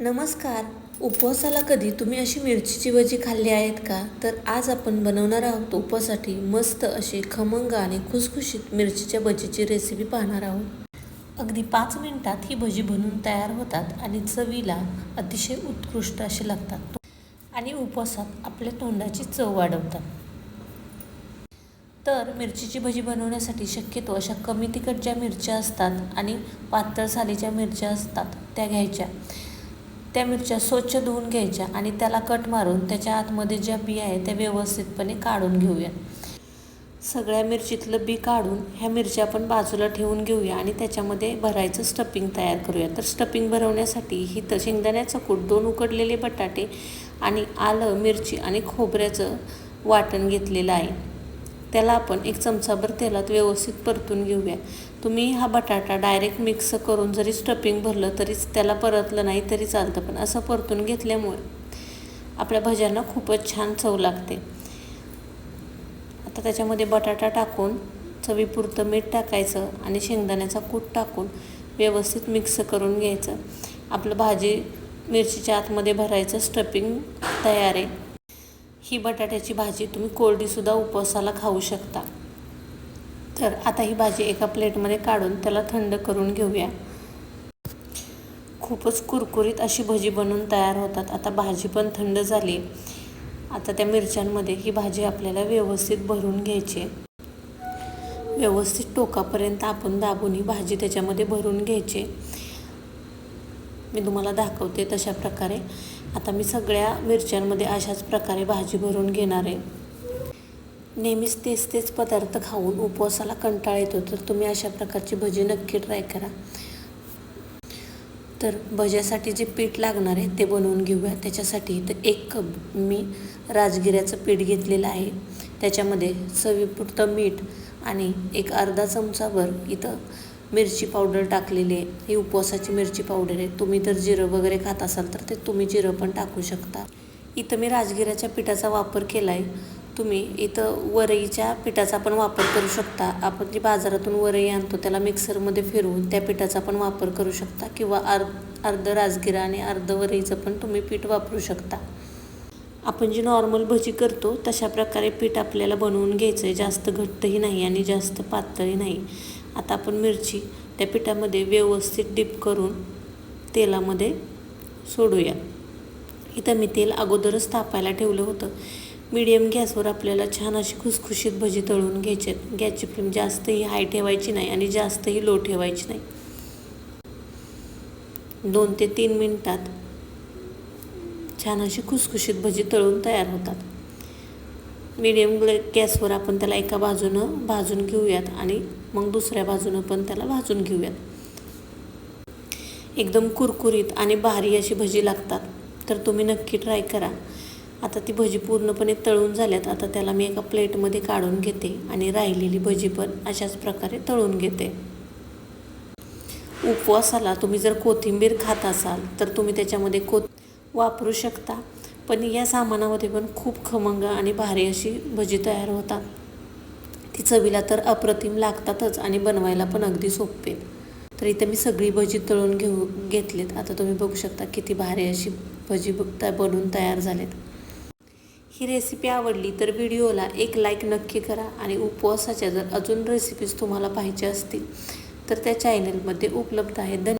नमस्कार. उपवासाला कधी तुम्ही अशी मिरचीची भजी खाल्ली आहेत का? तर आज आपण बनवणार आहोत उपवासासाठी मस्त अशी खमंग आणि खुसखुशीत मिरचीच्या भजीची रेसिपी पाहणार आहोत. अगदी पाच मिनिटात ही भजी बनवून तयार होतात आणि चवीला अतिशय उत्कृष्ट अशी लागतात. आणि उपवासात आपल्या तोंडाची चव वाढवतात. तर मिरचीची भजी बनवण्यासाठी शक्यतो अशा कमी तिखट ज्या मिरच्या असतात आणि पातळ सालीच्या मिरच्या असतात त्या घ्यायच्या. त्या मिरच्या स्वच्छ धुवून घ्यायच्या आणि त्याला कट मारून त्याच्या आतमध्ये ज्या बिया आहे त्या व्यवस्थितपणे काढून घेऊया. सगळ्या मिरचीतलं बी काढून ह्या मिरच्या आपण बाजूला ठेवून घेऊया आणि त्याच्यामध्ये भरायचं स्टफिंग तयार करूया. तर स्टफिंग भरवण्यासाठी ही तर शेंगदाण्याचं कूट दोन उकडलेले बटाटे आणि आलं मिरची आणि खोबऱ्याचं वाटण घेतलेलं आहे. त्याला आपण एक चमचाभर तेलात व्यवस्थित परतून घेऊया. तुम्ही हा बटाटा डायरेक्ट मिक्स करून जरी स्टफिंग भरलं तरीच त्याला परतलं नाही तरी चालतं पण असं परतून घेतल्यामुळे आपल्या भज्यांना खूपच छान चव लागते. आता त्याच्यामध्ये बटाटा टाकून चवीपुरतं मीठ टाकायचं आणि शेंगदाण्याचा कूट टाकून व्यवस्थित मिक्स करून घ्यायचं. आपलं भाजी मिरचीच्या आतमध्ये भरायचं स्टफिंग तयार आहे. ही बटाट्याची भाजी तुम्ही कोरडीसुद्धा उपवासाला खाऊ शकता. तर आता ही भाजी एका प्लेटमध्ये काढून त्याला थंड करून घेऊया. खूपच कुरकुरीत अशी भजी बनवून तयार होतात. आता भाजी पण थंड झाली. आता त्या मिरच्यांमध्ये ही भाजी आपल्याला व्यवस्थित भरून घ्यायची व्यवस्थित टोकापर्यंत आपण दाबून ही भाजी त्याच्यामध्ये भरून घ्यायची मी तुम्हाला दाखवते तशा प्रकारे. आता मी सगळ्या मिरच्यांमध्ये अशाच प्रकारे भाजी भरून घेणार आहे. नेहमीच तेच तेच पदार्थ खाऊन उपवासाला कंटाळा येतो तर तुम्ही अशा प्रकारची भजी नक्की ट्राय करा. तर भज्यासाठी जे पीठ लागणार आहे ते बनवून घेऊया. त्याच्यासाठी तर एक कप मी राजगिऱ्याचं पीठ घेतलेलं आहे. त्याच्यामध्ये चवीपुरतं मीठ आणि एक अर्धा चमचाभर इथं मिरची पावडर टाकलेली आहे. ही उपवासाची मिरची पावडर आहे. तुम्ही जर जिरं वगैरे खात असाल तर ते तुम्ही जिरं पण टाकू शकता. इथं मी राजगिराच्या पिठाचा वापर केला आहे तुम्ही इथं वरईच्या पिठाचा पण वापर करू शकता. आपण जी बाजारातून वरई आणतो त्याला मिक्सरमध्ये फिरवून त्या पिठाचा पण वापर करू शकता किंवा अर् अर्ध राजगिरा आणि अर्ध वरईचं पण तुम्ही पीठ वापरू शकता. आपण जी नॉर्मल भजी करतो तशा प्रकारे पीठ आपल्याला बनवून घ्यायचं आहे जास्त घट्टही नाही आणि जास्त पातळही नाही. आता आपण मिरची त्या पिठामध्ये व्यवस्थित डिप करून तेलामध्ये सोडूया. इथं मी तेल अगोदरच तापायला ठेवलं होतं. मीडियम गॅसवर आपल्याला छान अशी खुसखुशीत भजी तळून घ्यायचे गॅसची फ्लेम जास्तही हाय ठेवायची नाही आणि जास्तही लो ठेवायची नाही. दोन ते तीन मिनटात छान अशी खुसखुशीत भजी तळून तयार होतात. मीडियम गॅसवर आपण त्याला एका बाजूनं भाजून घेऊयात आणि मग दुसऱ्या बाजूनं पण त्याला भाजून घेऊयात. एकदम कुरकुरीत आणि भारी अशी भजी लागतात. तर तुम्ही नक्की ट्राय करा. आता ती भजी पूर्णपणे तळून झाल्यात. आता त्याला मी एका प्लेटमध्ये काढून घेते आणि राहिलेली भजी पण अशाच प्रकारे तळून घेते. उपवासाला तुम्ही जर कोथिंबीर खात असाल तर तुम्ही त्याच्यामध्ये कोथ वापरू शकता. पण या सामानामध्ये पण खूप खमंग आणि भारी अशी भजी तयार होतात. ती चवीला तर अप्रतिम लागतातच आणि बनवायला पण अगदी सोपे. तर इथं मी सगळी भजी तळून घेऊ घेतलीत. आता तुम्ही बघू शकता किती भारी अशी भजी बनवून तयार झालेत. ही रेसिपी आवडली तर व्हिडिओला एक लाईक नक्की करा आणि उपवासाच्या जर अजून रेसिपीज तुम्हाला पाहिजे असतील तर त्या चॅनलमध्ये उपलब्ध आहेत. धन्यवाद.